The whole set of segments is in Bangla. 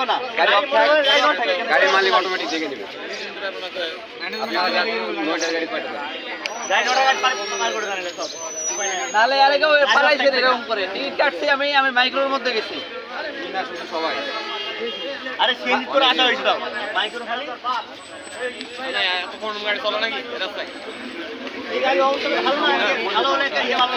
যাব না গাড়ির মালিক অটোমেটিক দেখে নেবে নাহলে আরে কেউ এরকম করে টিকিট কাটছি আমি আমি মাইক্রোর মধ্যে গেছি সবাই আরে সিএনজি করে আসা হয়েছিল মাইক্রো খালি এই গাড়ি অবস্থা ভালো না ভালো হলে ইয়ে ভালো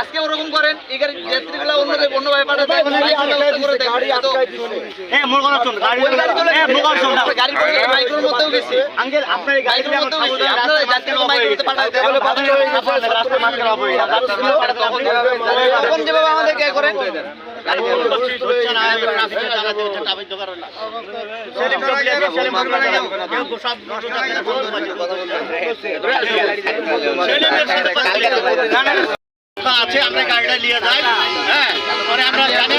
আজকে ওরকম করেন এই গাড়ির যাত্রীগুলো অন্য অন্যভাবে পাঠাতে এ মোর কথা শোন গাড়ি এ মোর কথা শোন গাড়ি মাইক্রোর মধ্যেও গেছি। আঙ্কেল আপনার এই গাড়ি মধ্যেও গেছি। আপনারা যাত্রীগুলো মাইক্রোতে পাঠাতে বলে রাস্তায় মাঝখানে হবে এটা রাস্তাগুলো কাটাতে হবে। তখন যেভাবে আমাদেরকে করেন না, না, আছে আমরা গাড়িটা নিয়ে যাই। হ্যাঁ পরে আমরা জানি